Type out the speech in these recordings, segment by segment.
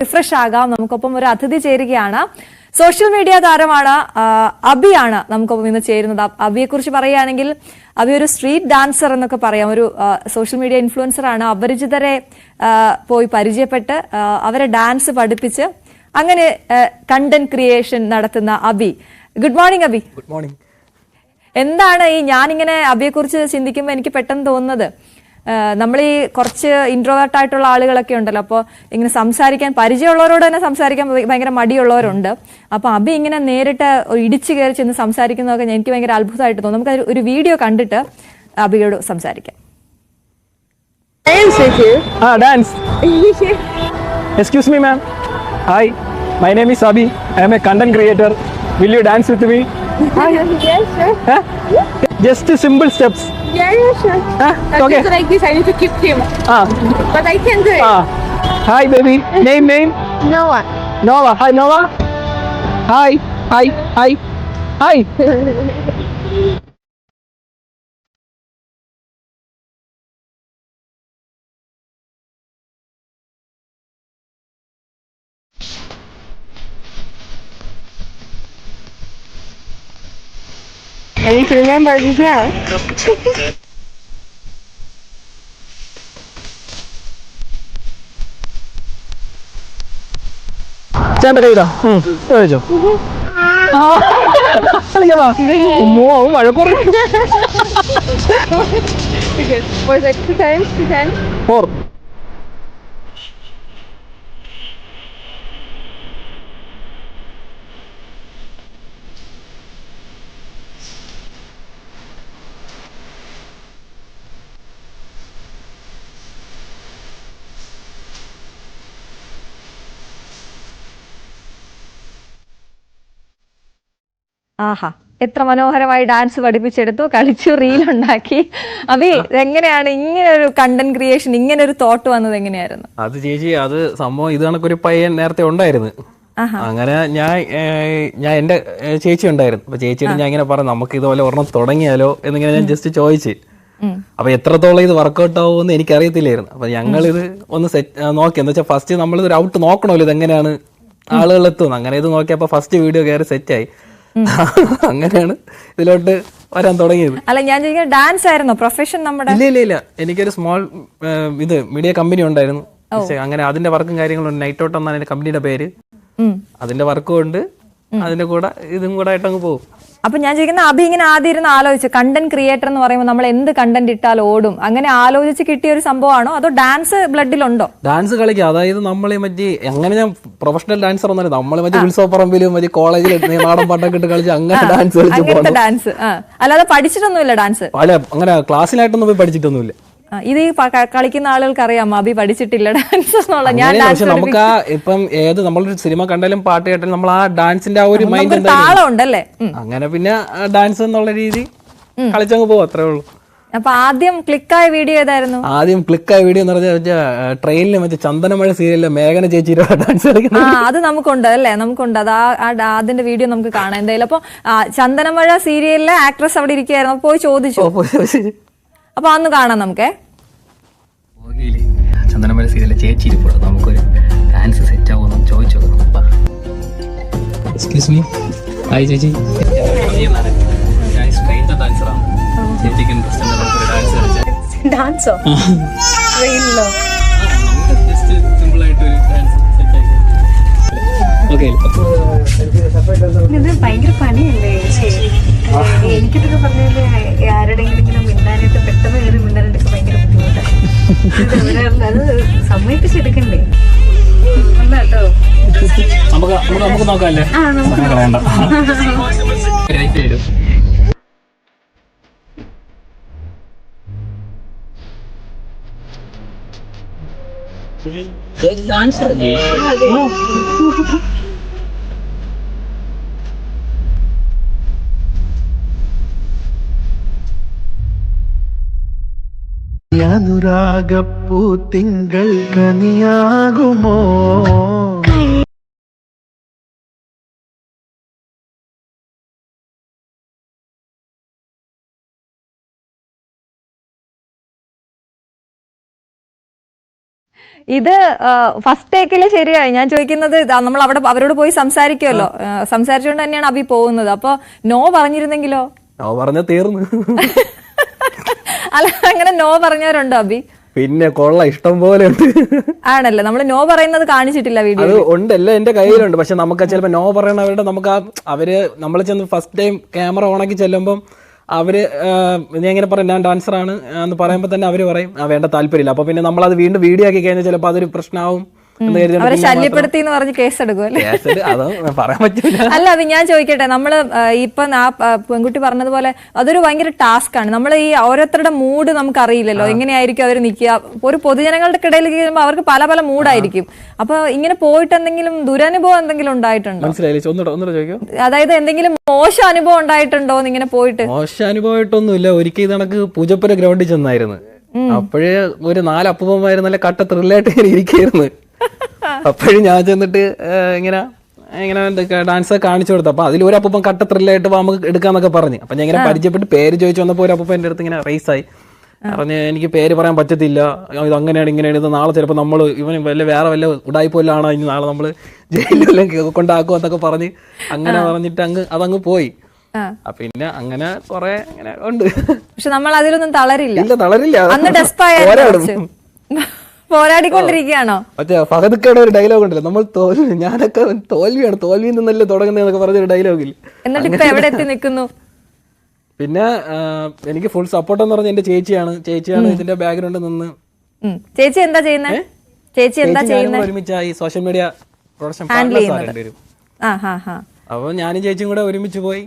Refresh ആകാം. നമുക്കൊപ്പം ഒരു അതിഥി ചേരുകയാണ്. സോഷ്യൽ മീഡിയ താരമാണ് അബിയാണ് നമുക്കൊപ്പം ഇന്ന് ചേരുന്നത്. അബ്- അബിയെ കുറിച്ച് പറയുകയാണെങ്കിൽ അബി ഒരു സ്ട്രീറ്റ് ഡാൻസർ എന്നൊക്കെ പറയാം. ഒരു സോഷ്യൽ മീഡിയ ഇൻഫ്ലുവൻസർ ആണ്. അപരിചിതരെ പോയി പരിചയപ്പെട്ട് അവരെ ഡാൻസ് പഠിപ്പിച്ച് അങ്ങനെ കണ്ടന്റ് ക്രിയേഷൻ നടത്തുന്ന Abhi. Good morning Abhi. Good morning എന്താണ് ഈ ഞാനിങ്ങനെ അബിയെ കുറിച്ച് ചിന്തിക്കുമ്പോൾ എനിക്ക് പെട്ടെന്ന് തോന്നുന്നത്? നമ്മൾ ഈ കുറച്ച് ഇൻട്രോവേർട്ട് ആയിട്ടുള്ള ആളുകളൊക്കെ ഉണ്ടല്ലോ. അപ്പോൾ ഇങ്ങനെ സംസാരിക്കാൻ പരിചയമുള്ളവരോട് തന്നെ സംസാരിക്കാൻ ഭയങ്കര മടിയുള്ളവരുണ്ട്. അപ്പോൾ അഭി ഇങ്ങനെ നേരിട്ട് ഇടിച്ചു കയറി ചെന്ന് സംസാരിക്കുന്നതൊക്കെ എനിക്ക് ഭയങ്കര അത്ഭുതമായിട്ട് തോന്നും. നമുക്ക് ഒരു വീഡിയോ കണ്ടിട്ട് അഭിയോട് സംസാരിക്കാം. ആ dance excuse me ma'am hi my name is Abhi I'm a content creator will you dance with you dance with me? yeah, sure. Huh? Just simple steps. Yeah, yeah, sure. Huh? But Okay. it's like this, I need to keep him. Ah, But I can do it. ah. Hi, baby. Name, name. No one. Nova. Hi, Nova. Hi, hi, hi, hi. to remember this now. Saan ba kayo ito? Hmm. Ano ito? Ah! Talaga ba? Umuha, umara ko rin. Okay, for like two times, two times? Four. ആഹാ എത്ര മനോഹരമായി dance പഠിപ്പിച്ചെടുത്തു കളിച്ചു reel ഉണ്ടാക്കി. അഭി എങ്ങനെയാണ് ഇങ്ങനെ ഒരു content creation ഇങ്ങനെ ഒരു തോട്ട് വന്നത് എങ്ങനെയായിരുന്നു? അത് ചേച്ചി അത് സംഭവം ഇത് കണക്കൊരു പയ്യൻ നേരത്തെ ഉണ്ടായിരുന്നു. അങ്ങനെ ഞാൻ ഞാൻ എന്റെ ചേച്ചി ഉണ്ടായിരുന്നു. അപ്പൊ ചേച്ചിയോട് ഞാൻ ഇങ്ങനെ പറഞ്ഞു നമുക്ക് ഇതുപോലെ ഒരെണ്ണം തുടങ്ങിയാലോ? എന്നിങ്ങനെ ഞാൻ ജസ്റ്റ് ചോദിച്ചു. അപ്പൊ എത്രത്തോളം ഇത് വർക്കൗട്ട് ആവുമെന്ന് എനിക്ക് അറിയത്തില്ലായിരുന്നു അപ്പൊ ഞങ്ങൾ ഇത് ഒന്ന് സെറ്റ് നോക്കി. എന്ന് വെച്ചാൽ ഫസ്റ്റ് നമ്മൾ ഒരു ഔട്ട് നോക്കണമല്ലോ ഇത് എങ്ങനെയാണ് ആളുകൾ എത്തുന്നത് അങ്ങനെ ഇത് നോക്കിയപ്പോ ഫസ്റ്റ് വീഡിയോ കയറി സെറ്റായി അങ്ങനെയാണ് ഇതിലോട്ട് വരാൻ തുടങ്ങിയത്. അല്ല ഞാൻ ഡാൻസ് ആയിരുന്നു? പ്രൊഫഷൻ നമ്മുടെ ഇല്ല ഇല്ല ഇല്ല. എനിക്കൊരു സ്മോൾ ഇത് മീഡിയ കമ്പനി ഉണ്ടായിരുന്നു. അങ്ങനെ അതിന്റെ വർക്കും കാര്യങ്ങളും നൈറ്റ് ഔട്ട് എന്നാണ് എന്റെ കമ്പനിയുടെ പേര്. അതിന്റെ വർക്കും ഉണ്ട്. അതിന്റെ കൂടെ ഇതും കൂടെ ആയിട്ട് അങ്ങ് പോകും. അപ്പൊ ഞാൻ ചോദിക്കുന്ന അഭി ഇങ്ങനെ ആദ്യം ഇരുന്ന് ആലോചിച്ചു കണ്ടന്റ് ക്രിയേറ്റർ എന്ന് പറയുമ്പോൾ നമ്മൾ എന്ത് കണ്ടന്റ് ഇട്ടാൽ ഓടും? അങ്ങനെ ആലോചിച്ച് കിട്ടിയ ഒരു സംഭവമാണോ? അതോ ഡാൻസ് ബ്ലഡിലുണ്ടോ ഡാൻസ് കളിക്കുക അതായത് നമ്മളെ മറ്റേ അങ്ങനെ ഞാൻ പ്രൊഫഷണൽ ഡാൻസർ ഒന്നല്ല നമ്മൾ മറ്റേ ഉത്സവപ്പറമ്പിലും മറ്റേ കോളേജിൽ നാടൻ പാട്ടൊക്കെ ഇട്ട് കളിച്ച് അങ്ങനെ ഡാൻസ് കളിച്ച് ഡാൻസ് അല്ലാതെ പഠിച്ചിട്ടൊന്നുമില്ല ഡാൻസ് അല്ല അങ്ങനെ ക്ലാസ്സിലായിട്ടൊന്നും പോയി പഠിച്ചിട്ടൊന്നുമില്ല. ഇത് ഈ കളിക്കുന്ന ആളുകൾക്ക് അറിയാം അഭി പഠിച്ചിട്ടില്ല ഡാൻസ് എന്നുള്ള. ഞാൻ പക്ഷെ നമുക്ക് ആ ഇപ്പം ഏത് നമ്മളൊരു സിനിമ കണ്ടാലും പാട്ട് കേട്ടാലും നമ്മൾ ആ ഡാൻസിന്റെ ആ ഒരു മൈൻഡ് താളം ഉണ്ടല്ലേ അങ്ങനെ പിന്നെ ഡാൻസ് എന്നുള്ള രീതി കളിച്ചങ്ങ് പോകും അത്രേ ഉള്ളൂ. അപ്പൊ ആദ്യം ക്ലിക്കായ വീഡിയോ ഏതായിരുന്നു? ആദ്യം ക്ലിക്കായ വീഡിയോ എന്ന് പറഞ്ഞാൽ ട്രെയിനിൽ മറ്റേ ചന്ദനമഴ സീരിയലിലെ മേഘന ചേച്ചി ഡാൻസ് ആ കളിക്കുന്നത്. അത് നമുക്കുണ്ട് അല്ലേ? നമുക്കുണ്ട്. അത് ആ ആ അതിന്റെ വീഡിയോ നമുക്ക് കാണാം. എന്തായാലും അപ്പൊ ചന്ദനമഴ സീരിയലിലെ ആക്ട്രസ് അവിടെ ഇരിക്കുകയായിരുന്നു. പോയി ചോദിച്ചു. അപ്പൊ അന്ന് കാണാം നമുക്ക്. ചന്ദനമല സീരിയലിലെ ചേച്ചി നമുക്കൊരു ഡാൻസ് സെറ്റ് ആവുമെന്ന് ചോദിച്ചു നോക്കാം. എക്സ്ക്യൂസ് മീ ഹായ് ചേച്ചി. ഡാൻസറാണ് ചേച്ചിക്ക് ഇൻട്രസ്റ്റ് ഉണ്ട് ഡാൻസ് ഭയങ്കര പണിയല്ലേ എനിക്കിതൊക്കെ പറഞ്ഞാൽ ആരുടെങ്കിലും ഇങ്ങനെ മിണ്ടാനായിട്ട് പെട്ടെന്ന് കയറി മിണ്ടാനായിട്ടൊക്കെ ഭയങ്കര ബുദ്ധിമുട്ടാണ്. അത് സമ്മതിപ്പിച്ചെടുക്കണ്ടേ? നമുക്ക് നമുക്ക് നമുക്ക് നോക്കാമല്ലേ ആ നമുക്ക് വേണ്ട ലൈറ്റ് വരും ഡാൻസ് അനുരാഗപ്പൂ തിങ്കൾ കനിയാകുമോ? ഇത് ഫസ്റ്റ് ടേക്കിൽ ശരിയായി. ഞാൻ ചോദിക്കുന്നത് ഇതാ, നമ്മൾ അവിടെ അവരോട് പോയി സംസാരിക്കുമല്ലോ സംസാരിച്ചുകൊണ്ട് തന്നെയാണ് അഭി പോകുന്നത്. അപ്പൊ നോ പറഞ്ഞിരുന്നെങ്കിലോ? നോ പറഞ്ഞ തീർന്നു. അല്ല അങ്ങനെ നോ പറഞ്ഞവരുണ്ടോ അബി പിന്നെ കൊള്ള ഇഷ്ടം പോലെ ഉണ്ട്. ആണല്ലേ? നമ്മൾ നോ പറയുന്നത് കാണിച്ചിട്ടില്ല വീഡിയോ അത് ഉണ്ട് എല്ലാം എന്റെ കയ്യിലുണ്ട്. പക്ഷെ നമുക്ക് ചിലപ്പോൾ നോ പറയണവരുടെ നമുക്ക് ആ അവർ നമ്മൾ ചെന്ന് ഫസ്റ്റ് ടൈം ക്യാമറ ഓണാക്കി ചെല്ലുമ്പം അവർ ഞാൻ ഇങ്ങനെ പറയും ഞാൻ ഡാൻസർ ആണ് എന്ന് പറയുമ്പോൾ തന്നെ അവർ പറയും ആ വേണ്ട താല്പര്യമില്ല. അപ്പൊ പിന്നെ നമ്മൾ അത് വീണ്ടും വീഡിയോ ആക്കി കഴിഞ്ഞാൽ ചിലപ്പോൾ അതൊരു പ്രശ്നമാവും അവരെ ശല്യപ്പെടുത്തി എന്ന് പറഞ്ഞ് കേസ് അല്ലേ അത് ഞാൻ ചോദിക്കട്ടെ. നമ്മൾ ഇപ്പൊ ആ പെൺകുട്ടി പറഞ്ഞതുപോലെ അതൊരു ഭയങ്കര ടാസ്ക് ആണ് നമ്മൾ ഈ ഓരോരുത്തരുടെ മൂഡ് നമുക്ക് അറിയില്ലല്ലോ എങ്ങനെയായിരിക്കും അവർ നിൽക്കുക? ഒരു പൊതുജനങ്ങളുടെ ഇടയിൽ കഴിയുമ്പോൾ അവർക്ക് പല പല മൂഡായിരിക്കും. അപ്പൊ ഇങ്ങനെ പോയിട്ട് എന്തെങ്കിലും ദുരനുഭവം എന്തെങ്കിലും ഉണ്ടായിട്ടുണ്ടോ? അതായത് എന്തെങ്കിലും മോശം അനുഭവം ഉണ്ടായിട്ടുണ്ടോ എന്ന് ഇങ്ങനെ പോയിട്ട്? മോശം അനുഭവമായിട്ടൊന്നുമില്ല. ഒരിക്കൽ കണക്ക് പൂജപ്പുര ഗ്രൗണ്ടിൽ ചെന്നായിരുന്നു. അപ്പോഴേ ഒരു നാല് അപ്പൂപ്പന്മാര് നല്ല കട്ട ത്രില്ലായിട്ട് ഇങ്ങനെ ഇരിക്കായിരുന്നു. അപ്പോഴും ഞാൻ ചെന്നിട്ട് ഇങ്ങനെ ഇങ്ങനെ ഡാൻസ് കാണിച്ചു കൊടുത്തു. അപ്പൊ അതിൽ ഒരു അപ്പം കട്ട ത്രില്ലായിട്ട് നമുക്ക് എടുക്കാന്നൊക്കെ പറഞ്ഞു. അപ്പൊ ഞാൻ ഇങ്ങനെ പരിചയപ്പെട്ട് പേര് ചോദിച്ചു വന്നപ്പോൾ ഒരു അപ്പം എന്റെ അടുത്ത് ഇങ്ങനെ റേസ് ആയി. പറഞ്ഞ് എനിക്ക് പേര് പറയാൻ പറ്റത്തില്ല. ഇത് അങ്ങനെയാണ് ഇങ്ങനെയാണ്. ഇത് നാളെ ചിലപ്പോൾ നമ്മൾ ഇവൻ വല്ല വേറെ വല്ല ഉടായ്പോലാണോ. ഇനി നാളെ നമ്മൾ ജയിലിലെല്ലാം കൊണ്ടാക്കും എന്നൊക്കെ പറഞ്ഞ് അങ്ങനെ പറഞ്ഞിട്ട് അങ്ങ് അതങ്ങ് പോയി. പിന്നെ അങ്ങനെ കൊറേ അങ്ങനെ ഉണ്ട്. പക്ഷെ നമ്മൾ അതിലൊന്നും തളരില്ല. തളരില്ല പോരാടിക്കൊണ്ടിരിക്കുകയാണോ? മറ്റേ ഫഹദക്കയുടെ ഒരു ഡയലോഗ് ഉണ്ടല്ലോ. നമ്മൾ തോൽവി ഞാനൊക്കെ തോൽവിയാണ്. തോൽവിയിൽ നിന്നല്ലേ തുടങ്ങുന്നതെന്നൊക്കെ പറഞ്ഞൊരു ഡയലോഗിൽ എന്നിട്ട് ഇപ്പൊ എവിടെ എത്തി നിൽക്കുന്നു? പിന്നെ എനിക്ക് ഫുൾ സപ്പോർട്ട് എന്ന് പറഞ്ഞ എന്റെ ചേച്ചിയാണ്. ചേച്ചിയാണ് ഇതിന്റെ ബാക്ക്ഗ്രൗണ്ട് നിന്ന്. ചേച്ചി എന്താ ചെയ്യുന്നത് ചേച്ചി എന്താ ചെയ്യുന്നത് ഒരുമിച്ച് ഒരുമിച്ചായി സോഷ്യൽ മീഡിയ പ്രൊഡക്ഷൻ അപ്പൊ ഞാനും ചേച്ചിയും കൂടെ ഒരുമിച്ച് പോയി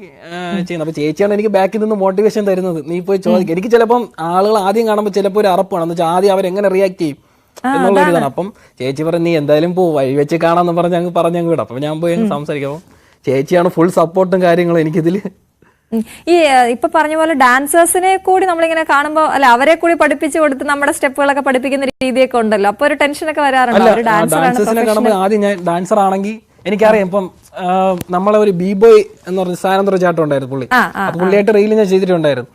ചെയ്യുന്നത് അപ്പൊ ചേച്ചിയാണ് എനിക്ക് ബാക്കിൽ നിന്ന് മോട്ടിവേഷൻ തരുന്നത്. നീ പോയി ചോദിക്കും എനിക്ക് ചിലപ്പം ആളുകൾ ആദ്യം കാണുമ്പോൾ ചിലപ്പോൾ ഒരു അറപ്പാണ്. എന്ന് വെച്ചാൽ ആദ്യം അവരെങ്ങനെ റിയാക്ട് ചെയ്യും? എന്നുള്ള ഒരു ഇതാണ്. അപ്പം ചേച്ചി പറഞ്ഞു നീ എന്തായാലും പോ വഴി വെച്ച് കാണാന്ന് പറഞ്ഞ് അങ്ങ് പറഞ്ഞങ്ങ് വിടാം. അപ്പൊ ഞാൻ പോയി അങ്ങ് സംസാരിക്കാം. ചേച്ചിയാണ് ഫുൾ സപ്പോർട്ടും കാര്യങ്ങളും എനിക്കിതിൽ. ഈ ഇപ്പൊ പറഞ്ഞ പോലെ ഡാൻസേഴ്സിനെ കൂടി നമ്മളിങ്ങനെ കാണുമ്പോ അല്ല അവരെ കൂടി പഠിപ്പിച്ചു കൊടുത്ത് നമ്മുടെ സ്റ്റെപ്പുകളൊക്കെ പഠിപ്പിക്കുന്ന രീതിയൊക്കെ ഉണ്ടല്ലോ. അപ്പൊ ഒരു ടെൻഷനൊക്കെ വരാറുണ്ടോ? ഡാൻസേഴ്സിനെ കാണുമ്പോൾ ആദ്യം ഞാൻ ഡാൻസർ ആണെങ്കിൽ എനിക്കറിയാം ഇപ്പം നമ്മളെ ഒരു ബി ബോയ് എന്ന് പറഞ്ഞ സാനന്ദ ചാട്ടം ഉണ്ടായിരുന്നു പുള്ളി. അപ്പൊ പുള്ളിയായിട്ട് റീൽ ഞാൻ ചെയ്തിട്ടുണ്ടായിരുന്നു.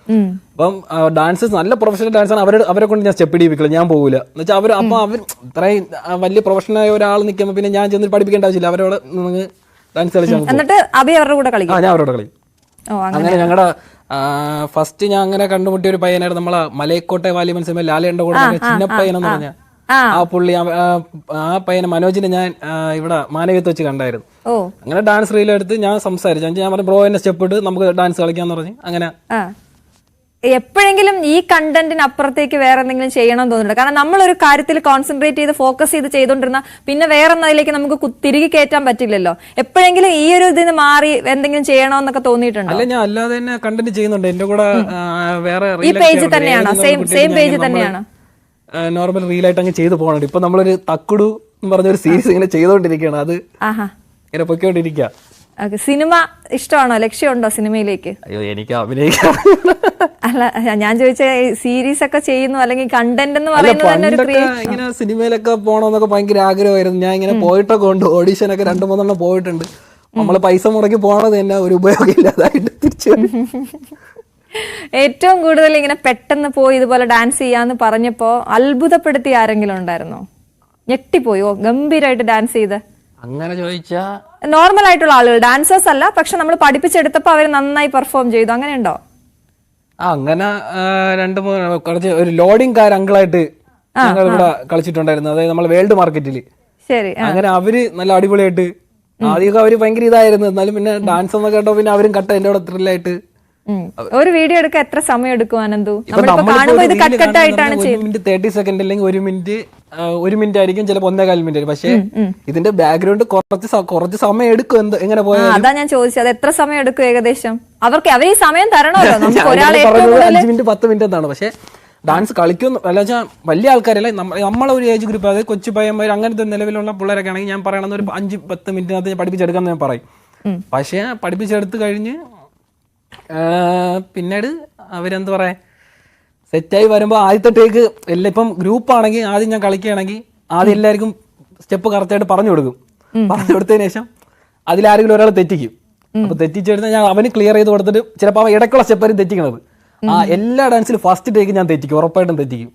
അപ്പം ഡാൻസ് നല്ല പ്രൊഫഷണൽ ഡാൻസ് ആണ്. അവരെ അവരെ കൊണ്ട് ഞാൻ സ്റ്റെപ്പ് ഇടിപ്പിക്കില്ല ഞാൻ പോകില്ല എന്ന് വെച്ചാൽ അവർ അപ്പൊ അവർ ഇത്രയും വലിയ പ്രൊഫഷണൽ ആയ ഒരാൾ നിൽക്കുമ്പോൾ പിന്നെ ഞാൻ ചെന്ന് പഠിപ്പിക്കേണ്ട ആവശ്യമില്ല. അവരോട് നിങ്ങൾ ഡാൻസ് കളിച്ചാൽ എന്നിട്ട് അഭി അവരുടെ കൂടെ കളിക്കും? ആ ഞാൻ അവരോട് കളി അങ്ങനെ. ഞങ്ങളുടെ ഫസ്റ്റ് ഞാൻ അങ്ങനെ കണ്ടുമുട്ടിയ ഒരു പയ്യനായിരുന്നു നമ്മളെ മലയക്കോട്ടെ വാലിബൻ സിനിമ ലാലേണ്ട കൂടെ ചിന്നപ്പയ്യനെന്ന് പറഞ്ഞാൽ പറഞ്ഞ. ആ. പുള്ളി ആ- പയ്യനെ മനോജിനെ ഞാൻ ഇവിടെ മാനവീയത്ത് വെച്ച് കണ്ടായിരുന്നു. അങ്ങനെ ഡാൻസ് റീലെടുത്ത് ഞാൻ സംസാരിച്ചു. ഞാൻ പറഞ്ഞു ബ്രോ എന്നെ സ്റ്റെപ്പ് ഇട്ട് നമുക്ക് ഡാൻസ് കളിക്കാന്ന് പറഞ്ഞു. അങ്ങനെ. എപ്പോഴെങ്കിലും ഈ കണ്ടന്റിന് അപ്പുറത്തേക്ക് വേറെ എന്തെങ്കിലും ചെയ്യണം തോന്നുന്നുണ്ട്? കാരണം നമ്മൾ ഒരു കാര്യത്തിൽ കോൺസെൻട്രേറ്റ് ചെയ്ത് ഫോക്കസ് ചെയ്ത് ചെയ്തുകൊണ്ടിരുന്ന പിന്നെ വേറെ എന്നതിലേക്ക് നമുക്ക് തിരികെ കയറ്റാൻ പറ്റില്ലല്ലോ. എപ്പോഴെങ്കിലും ഈ ഒരു ഇതിന് മാറി എന്തെങ്കിലും ചെയ്യണമെന്നൊക്കെ തോന്നിയിട്ടുണ്ട്? അല്ല ഞാൻ അല്ലാതെ തന്നെ കണ്ടന്റ് ചെയ്യുന്നുണ്ട്. എന്റെ കൂടെ വേറെ ഈ പേജ് തന്നെയാണോ? സെയിം സെയിം പേജ് തന്നെയാണോ? നോർമൽ റീൽ ആയിട്ട് അങ്ങ് ചെയ്തു പോകണുണ്ട്. ഇപ്പൊ നമ്മളൊരു തക്കുടു എന്ന് പറഞ്ഞ ഒരു സീരീസ് ഇങ്ങനെ ചെയ്തോണ്ടിരിക്കുകയാണ്. അത് ഇങ്ങനെ പൊയ്ക്കൊണ്ടിരിക്കുക. സിനിമ ഇഷ്ടമാണോ? ലക്ഷ്യമുണ്ടോ സിനിമയിലേക്ക്? അയ്യോ എനിക്ക് അഭിനയിക്കാം അല്ല ഞാൻ ചോദിച്ച സീരീസ് ഒക്കെ ചെയ്യുന്നു അല്ലെങ്കിൽ കണ്ടന്റ് എന്ന് പറയുന്നത് ഇങ്ങനെ സിനിമയിലൊക്കെ പോകണമെന്നൊക്കെ ഭയങ്കര ആഗ്രഹമായിരുന്നു. ഞാൻ ഇങ്ങനെ പോയിട്ടൊക്കെ ഉണ്ട്. ഓഡിഷൻ ഒക്കെ രണ്ടു മൂന്നെണ്ണം പോയിട്ടുണ്ട്. നമ്മൾ പൈസ മുടക്കി പോണത് തന്നെ ഒരു ഉപയോഗം ഇല്ലാതായിട്ട് തിരിച്ചു. ഏറ്റവും കൂടുതൽ ഇങ്ങനെ പെട്ടെന്ന് പോയി ഇതുപോലെ ഡാൻസ് ചെയ്യാന്ന് പറഞ്ഞപ്പോ അത്ഭുതപ്പെടുത്തി ആരെങ്കിലും ഉണ്ടായിരുന്നോ? ഞെട്ടിപ്പോയോ. ഗംഭീരമായിട്ട് ഡാൻസ് ചെയ്ത്. അങ്ങനെ ചോദിച്ചാ? നോർമൽ ആയിട്ടുള്ള ആളുകൾ ഡാൻസേഴ്സ് അല്ല പക്ഷെ നമ്മൾ പഠിപ്പിച്ചെടുത്തപ്പോ അവർ നന്നായി പെർഫോം ചെയ്തു. അങ്ങനെയുണ്ടോ? അങ്ങനെ രണ്ടു മൂന്ന് കുറച്ച് ഒരു ലോഡിംഗ് കാർ അങ്കിളായിട്ട് ഞങ്ങൾ ഇവിടെ കളിച്ചിട്ടുണ്ടായിരുന്നു. അതായത് നമ്മൾ വേൾഡ് മാർക്കറ്റിൽ ശരി അങ്ങനെ അവർ നല്ല അടിപൊളിയായിട്ട് ആദ്യമൊക്കെ അവർ ഭയങ്കര ഇതായിരുന്നു. എന്നാലും പിന്നെ ഡാൻസ് എന്നൊക്കെ കേട്ടോ പിന്നെ അവരും കട്ട എന്റെ കൂടെ ത്രില്ലായിട്ട്. ഒരു വീഡിയോ എടുക്കാൻ എത്ര സമയം എടുക്കും ചെയ്യുന്നത് മിനിറ്റ് തേർട്ടി സെക്കൻഡ് അല്ലെങ്കിൽ ഒരു മിനിറ്റ് ഒരു മിനിറ്റ് ആയിരിക്കും ചിലപ്പോൾ ഒന്നേകാൽ മിനിറ്റ് പക്ഷേ ഇതിന്റെ ബാക്ക്ഗ്രൗണ്ട് കുറച്ച് കുറച്ച് സമയം എടുക്കും. എന്ത് എങ്ങനെ പോയാൽ അതാ ഞാൻ ചോദിച്ചത്. അത് എത്ര സമയം എടുക്കും ഏകദേശം? അവർക്ക് അവർ ഈ സമയം തരണമല്ലോ. നമുക്ക് ഒരാൾ അഞ്ച് മിനിറ്റ് പത്ത് മിനിറ്റ് എന്നാണ്. പക്ഷേ ഡാൻസ് കളിക്കും അല്ല വെച്ചാൽ വലിയ ആൾക്കാരല്ല? നമ്മ- നമ്മളെ ഒരു ഏജ് ഗ്രൂപ്പ് അതായത് കൊച്ചു പയ്യന്മാർ അങ്ങനത്തെ നിലവിലുള്ള പിള്ളേരൊക്കെ ആണെങ്കിൽ ഞാൻ പറയണമെന്ന് ഒരു അഞ്ച് പത്ത് മിനിറ്റിനകത്ത് ഞാൻ പഠിപ്പിച്ചെടുക്കാന്ന് ഞാൻ പറയും. പക്ഷേ പഠിപ്പിച്ചെടുത്ത് കഴിഞ്ഞ് പിന്നീട് അവരെന്ത് പറയാ? സെറ്റായി വരുമ്പോൾ ആദ്യത്തെ ടേക്ക് എല്ലാം ഇപ്പം ഗ്രൂപ്പ് ആണെങ്കിൽ ആദ്യം ഞാൻ കളിക്കുകയാണെങ്കിൽ ആദ്യം എല്ലാവർക്കും സ്റ്റെപ്പ് കറക്റ്റായിട്ട് പറഞ്ഞു കൊടുക്കും. പറഞ്ഞു കൊടുത്തതിന് ശേഷം അതിലാരെങ്കിലും ഒരാൾ തെറ്റിക്കും. അപ്പൊ തെറ്റിച്ചെടുത്ത് ഞാൻ അവന് ക്ലിയർ ചെയ്ത് കൊടുത്തിട്ട് ചിലപ്പോൾ അവൻ ഇടയ്ക്കുള്ള സ്റ്റെപ്പായിരിക്കും തെറ്റിക്കണത്. ആ എല്ലാ ഡാൻസിലും ഫസ്റ്റ് ടേക്ക് ഞാൻ തെറ്റിക്കും ഉറപ്പായിട്ടും തെറ്റിക്കും.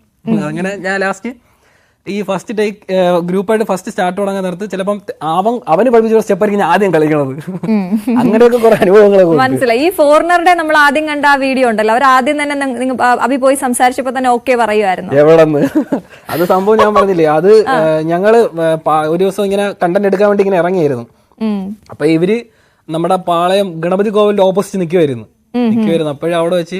അങ്ങനെ ഞാൻ ലാസ്റ്റ് ഈ ഫസ്റ്റ് ടേക്ക് ഗ്രൂപ്പായിട്ട് ഫസ്റ്റ് സ്റ്റാർട്ട് തുടങ്ങാൻ നേരത്ത് ചിലപ്പം അവൻ അവന് പഠിപ്പിച്ച സ്റ്റെപ്പ് ആയിരിക്കും ആദ്യം കളിക്കണത്. അങ്ങനെയൊക്കെ കുറെ അനുഭവങ്ങളൊക്കെ. മനസ്സിലായി. ഈ ഫോറിനറുടെ നമ്മൾ ആദ്യം കണ്ട ആ വീഡിയോ ഉണ്ടല്ലോ. അവർ ആദ്യം തന്നെ അഭി പോയി സംസാരിച്ചപ്പോ തന്നെ ഓക്കെ പറയുമായിരുന്നു എവിടെന്ന്? അത് സംഭവം ഞാൻ പറഞ്ഞില്ലേ അത് ഞങ്ങൾ ഒരു ദിവസം ഇങ്ങനെ കണ്ടന്റ് എടുക്കാൻ വേണ്ടി ഇങ്ങനെ ഇറങ്ങിയായിരുന്നു. അപ്പൊ ഇവർ നമ്മുടെ പാളയം ഗണപതി കോവിലിന്റെ ഓപ്പോസിറ്റ് നിൽക്കുമായിരുന്നു നിൽക്കുമായിരുന്നു അപ്പോഴും അവിടെ വെച്ച്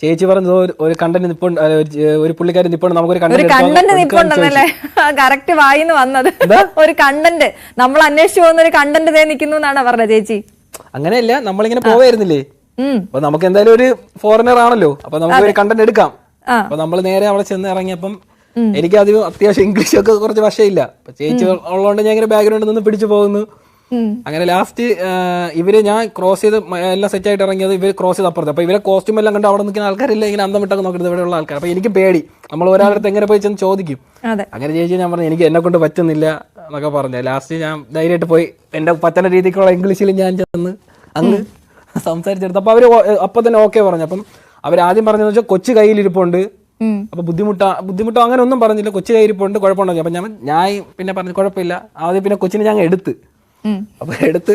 ചേച്ചി പറഞ്ഞത് "ഇതോ ഒരു- കണ്ടന്റ് നിപ്പുണ്ട് ഒരു ചെ- ഒരു പുള്ളിക്കാരി നിപ്പുണ്ട് നമുക്കൊരു കണ്ടന്റ് നിപ്പുണ്ടെന്നല്ലേ കറക്റ്റ് വായിന്ന് വന്നത്. ഒരു കണ്ടന്റ്. നമ്മൾ അന്വേഷിച്ചു പോകുന്ന ഒരു കണ്ടന്റ് ദേ നിൽക്കുന്നു എന്നാണ് പറഞ്ഞത് ചേച്ചി. അങ്ങനെയല്ല നമ്മളിങ്ങനെ പോവായിരുന്നില്ലേ. അപ്പൊ നമുക്ക് എന്തായാലും ഒരു ഫോറിനർ ആണല്ലോ. അപ്പൊ നമുക്ക് ഒരു കണ്ടന്റ് എടുക്കാം. അപ്പൊ നമ്മൾ നേരെ അവിടെ ചെന്ന് ഇറങ്ങിയപ്പം എനിക്ക് അധികം അത്യാവശ്യം ഇംഗ്ലീഷ് ഒക്കെ കുറച്ച് വശമില്ല ചേച്ചി ഉള്ളതുകൊണ്ട് ഞാൻ ഇങ്ങനെ ബാക്ക്ഗ്രൗണ്ടിൽ നിന്ന് പിടിച്ചു പോകുന്നു. അങ്ങനെ ലാസ്റ്റ് ഇവർ ഞാൻ ക്രോസ് ചെയ്ത് എല്ലാം സെറ്റ് ആയിട്ട് ഇറങ്ങിയത് ഇവർ ക്രോസ് ചെയ്ത് അപ്പുറത്ത്. അപ്പൊ ഇവരെ കോസ്റ്റ്യൂം എല്ലാം കണ്ട് അവിടെ നിൽക്കുന്ന ആൾക്കാരില്ല? ഇങ്ങനെ അന്തം വിട്ടൊക്കെ നോക്കരുത് ഇവിടെയുള്ള ആൾക്കാർ അപ്പൊ എനിക്ക് പേടി. നമ്മൾ ഒരാളടുത്ത് എങ്ങനെ പോയി ചെന്ന് ചോദിക്കും. അങ്ങനെ ചേച്ചി ഞാൻ പറഞ്ഞു എനിക്ക് എന്നെ കൊണ്ട് പറ്റുന്നില്ല എന്നൊക്കെ പറഞ്ഞു. ലാസ്റ്റ് ഞാൻ ധൈര്യമായിട്ട് പോയി. എന്റെ പറ്റുന്ന രീതിക്കുള്ള ഇംഗ്ലീഷിൽ ഞാൻ ചെന്ന് അങ്ങ് സംസാരിച്ചെടുത്തു. അപ്പൊ അവർ അപ്പൊ തന്നെ ഓക്കെ പറഞ്ഞു. അപ്പം അവർ ആദ്യം പറഞ്ഞതെന്ന് വെച്ചാൽ കൊച്ചു കയ്യിലിരിപ്പുണ്ട്. അപ്പൊ ബുദ്ധിമുട്ടാ ബുദ്ധിമുട്ടോ അങ്ങനെ ഒന്നും പറഞ്ഞില്ല. കൊച്ചു കയ്യിരിപ്പുണ്ട് കുഴപ്പമുണ്ടോ അപ്പൊ ഞാൻ ഞാൻ പിന്നെ പറഞ്ഞു കുഴപ്പമില്ല. ആദ്യം പിന്നെ കൊച്ചിനെ ഞാൻ എടുത്ത്. അപ്പൊ എടുത്ത്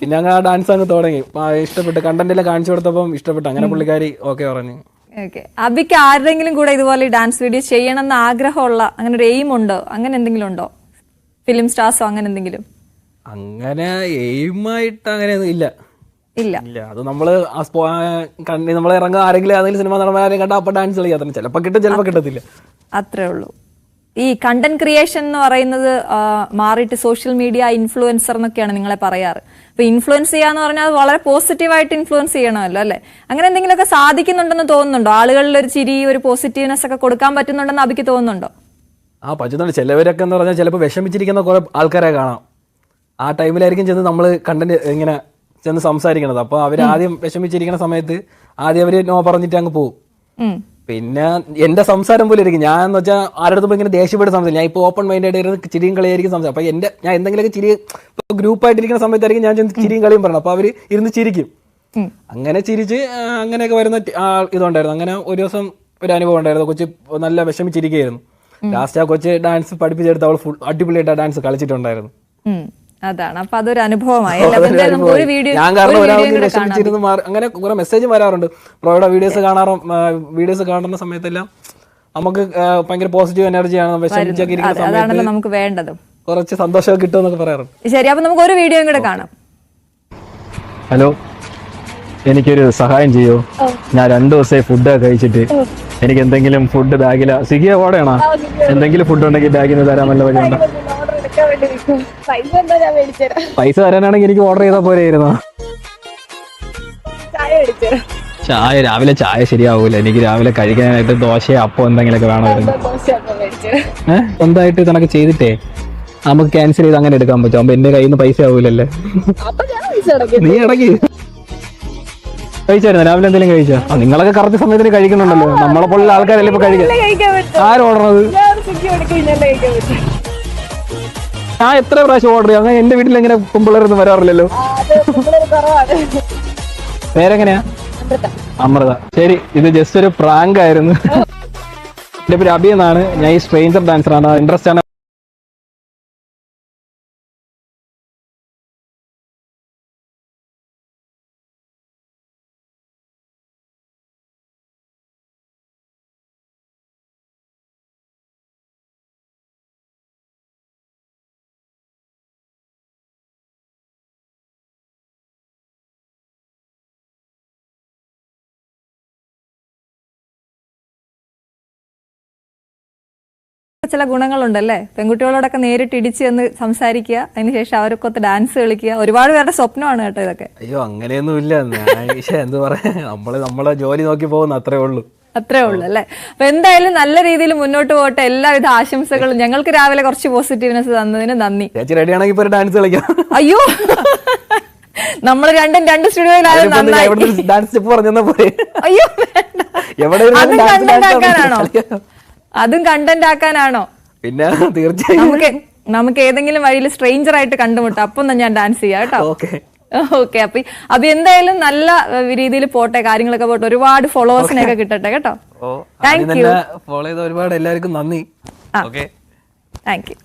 പിന്നെ അങ്ങ് ആ ഡാൻസ് അങ്ങ് തുടങ്ങി. ഇഷ്ടപ്പെട്ട് കണ്ടന്റ് എല്ലാം കാണിച്ചു കൊടുത്തപ്പം ഇഷ്ടപ്പെട്ടു. അങ്ങനെ പുള്ളിക്കാരി ഓക്കെ പറഞ്ഞു. ഓക്കെ അബിക്ക് ആരുടെങ്കിലും കൂടെ ഇതുപോലെ ഡാൻസ് വീഡിയോ ചെയ്യണം എന്ന് ആഗ്രഹമുള്ള അങ്ങനെ ഒരു എയിം ഉണ്ടോ? അങ്ങനെ എന്തെങ്കിലും ഉണ്ടോ? ഫിലിം സ്റ്റാർസോ അങ്ങനെ എന്തെങ്കിലും? അങ്ങനെ എയിമായിട്ട് അങ്ങനെ ഒന്നും ഇല്ല. ഇല്ല. ഇല്ല. അത് നമ്മൾ നമ്മൾ ഇറങ്ങുക ആരെങ്കിലും ഏതെങ്കിലും സിനിമ നടന്മാരെ കണ്ടാൽ അപ്പൊ ഡാൻസ് കളിക്കാത്ത ചിലപ്പോ കിട്ടും ചിലപ്പോ കിട്ടത്തില്ല. അത്രേ ഉള്ളൂ. ഈ കണ്ടന്റ് ക്രിയേഷൻ എന്ന് പറയുന്നത് മാറിയിട്ട് സോഷ്യൽ മീഡിയ ഇൻഫ്ലുവൻസർ എന്നൊക്കെയാണ് നിങ്ങളെ പറയാറ്. അപ്പൊ ഇൻഫ്ലുവൻസ് ചെയ്യാന്ന് പറഞ്ഞാൽ അത് വളരെ പോസിറ്റീവായിട്ട് ഇൻഫ്ലുവൻസ് ചെയ്യണമല്ലോ അല്ലെ? അങ്ങനെ എന്തെങ്കിലുമൊക്കെ സാധിക്കുന്നുണ്ടെന്ന് തോന്നുന്നുണ്ടോ? ആളുകളിൽ ഒരു ചിരി ഒരു പോസിറ്റീവ്നെസ് ഒക്കെ കൊടുക്കാൻ പറ്റുന്നുണ്ടെന്ന് അബിക്ക് തോന്നുന്നുണ്ടോ? ആ പറ്റുന്നുണ്ട്. ചിലവരൊക്കെ എന്ന് പറഞ്ഞാൽ ചിലപ്പോൾ വിഷമിച്ചിരിക്കുന്ന കുറെ ആൾക്കാരെ കാണാം. ആ ടൈമിലായിരിക്കും ചെന്ന് നമ്മൾ കണ്ടന്റ് ഇങ്ങനെ ചെന്ന് സംസാരിക്കണത്. അപ്പോൾ അവർ ആദ്യം വിഷമിച്ചിരിക്കുന്ന സമയത്ത് ആദ്യം അവർ നോ പറഞ്ഞിട്ട് അങ്ങ് പോകും. പിന്നെ എന്റെ സംസാരം പോലെ ഇരിക്കും. ഞാൻ എന്ന് വെച്ചാൽ ആരുടെ ഇങ്ങനെ ദേഷ്യപ്പെട്ട് സംസാരിക്കും. ഞാൻ ഇപ്പോൾ ഓപ്പൺ മൈൻഡ് ആയിട്ട് ചിരിയും കളിയായിരിക്കും സംസാരം അപ്പൊ എന്റെ ഞാൻ എന്തെങ്കിലുമൊക്കെ ചിരി ഗ്രൂപ്പായിട്ടിരിക്കുന്ന സമയത്തായിരിക്കും ഞാൻ ചെന്ന് ചിരിയും കളിയും പറയണം അപ്പൊ അവർ ഇരുന്ന് ചിരിക്കും. അങ്ങനെ ചിരിച്ച് അങ്ങനെയൊക്കെ വരുന്ന ഇതുണ്ടായിരുന്നു. അങ്ങനെ ഒരു ദിവസം ഒരു അനുഭവം ഉണ്ടായിരുന്നു. കൊച്ചു നല്ല വിഷമിച്ചിരിക്കുകയായിരുന്നു. ലാസ്റ്റ് ആ കൊച്ച് ഡാൻസ് പഠിപ്പിച്ചെടുത്ത് അവൾ ഫുൾ അടിപൊളിയായിട്ട് ആ ഡാൻസ് കളിച്ചിട്ടുണ്ടായിരുന്നു. അതാണ്. അപ്പൊ അതൊരു അനുഭവമായി. ഞാൻ കാരണം വിഷമിച്ചിരുന്ന് അങ്ങനെ കുറെ മെസ്സേജ് വരാറുണ്ട് പ്രോയുടെ വീഡിയോസ് കാണാറും വീഡിയോസ് കാണുന്ന സമയത്തെല്ലാം നമുക്ക് ഭയങ്കര പോസിറ്റീവ് എനർജിയാണ് വിഷമിച്ചൊക്കെ ഇരിക്കുന്ന സമയത്ത് നമുക്ക് വേണ്ടത്. കുറച്ച് സന്തോഷമൊക്കെ കിട്ടുമെന്നൊക്കെ പറയാറുണ്ട്. ശരി അപ്പൊ നമുക്ക് ഒരു വീഡിയോ കൂടെ കാണാം. ഹലോ എനിക്കൊരു സഹായം ചെയ്യോ. ഞാൻ രണ്ടു ദിവസമായി ഫുഡ് കഴിച്ചിട്ട് എനിക്ക് എന്തെങ്കിലും ഫുഡ് ബാഗില സ്വിഗ്ഗി ഓടയാണോ എന്തെങ്കിലും ഫുഡ് ഉണ്ടെങ്കിൽ ബാഗിൽ നിന്ന് തരാൻ നല്ല വഴിയുണ്ടോ പൈസ തരാനാണെങ്കിൽ എനിക്ക് ഓർഡർ ചെയ്താൽ പോലെയായിരുന്നു ചായ രാവിലെ ചായ ശരിയാവൂല. എനിക്ക് രാവിലെ കഴിക്കാനായിട്ട് ദോശ അപ്പം എന്തെങ്കിലുമൊക്കെ വേണമായിരുന്നു സ്വന്തമായിട്ട് ഇതണക്ക് ചെയ്തിട്ടേ നമുക്ക് ക്യാൻസൽ ചെയ്ത് അങ്ങനെ എടുക്കാൻ പറ്റും. അപ്പൊ എന്റെ കയ്യിൽ നിന്ന് പൈസ ആവൂലല്ലേ നീ ഇടയ്ക്ക് കഴിച്ചായിരുന്നു? രാവിലെ എന്തെങ്കിലും കഴിച്ചോ? ആ നിങ്ങളൊക്കെ കറക്റ്റ് സമയത്തിന് കഴിക്കുന്നുണ്ടല്ലോ. നമ്മളെ പോലുള്ള ആൾക്കാരല്ലേ ഇപ്പൊ കഴിക്കാൻ കഴിക്കാൻ ഞാൻ എത്ര പ്രാവശ്യം ഓർഡർ ചെയ്യാം? എന്റെ വീട്ടിൽ എങ്ങനെ കുമ്പിളരൊന്നും വരാറില്ലല്ലോ? പേരെങ്ങനെയാ? അമൃത. ശരി ഇത് ജസ്റ്റ് ഒരു പ്രാങ്ക് ആയിരുന്നു. എന്റെ പേര് അബി എന്നാണ്. ഞാൻ ഈ സ്ട്രേഞ്ചർ ഡാൻസർ ആണ്. ഇൻട്രസ്റ്റ് ആണ് ചില ഗുണങ്ങളുണ്ടല്ലേ? പെൺകുട്ടികളോടൊക്കെ നേരിട്ട് ഇടിച്ച് എന്ന് സംസാരിക്കുക അതിനുശേഷം അവരൊക്കെ ഡാൻസ് കളിക്കുക. ഒരുപാട് പേരുടെ സ്വപ്നമാണ് കേട്ടോ ഇതൊക്കെ. അയ്യോ അങ്ങനെയൊന്നും ഇല്ല. എന്ത് പറയാ നമ്മൾ നമ്മളെ ജോലി നോക്കി പോകുന്ന അത്രേ ഉള്ളൂ. അത്രേ ഉള്ളൂ അല്ലേ? അപ്പൊ എന്തായാലും നല്ല രീതിയിൽ മുന്നോട്ട് പോകട്ടെ. എല്ലാവിധ ആശംസകളും. ഞങ്ങൾക്ക് രാവിലെ കുറച്ച് പോസിറ്റീവ്നെസ് തന്നതിന് നന്ദി. ചേച്ചി റെഡി ആണെങ്കിൽ ഡാൻസ് കളിക്കാം. അയ്യോ! നമ്മൾ രണ്ടും രണ്ട് സ്റ്റുഡിയോയിലായാലും ഡാൻസ് സ്റ്റെപ്പ് പറഞ്ഞാ അയ്യോ അത് dance അതും കണ്ടന്റ് ആക്കാനാണോ? പിന്നെ തീർച്ചയായും. നമുക്ക് നമുക്ക് ഏതെങ്കിലും വഴിയിൽ സ്ട്രേഞ്ചർ ആയിട്ട് കണ്ടുമുട്ടാം. അപ്പം തന്നെ ഞാൻ ഡാൻസ് ചെയ്യാം കേട്ടോ. ഓക്കെ. ഓക്കെ അപ്പൊ അപ്പൊ എന്തായാലും നല്ല രീതിയിൽ പോട്ടെ കാര്യങ്ങളൊക്കെ പോട്ടെ. ഒരുപാട് ഫോളോവേഴ്സിനെയൊക്കെ കിട്ടട്ടെ കേട്ടോ. താങ്ക് യു ഫോളോ ചെയ്ത ഒരുപാട് എല്ലാവർക്കും നന്ദി. ഓക്കെ. Thank you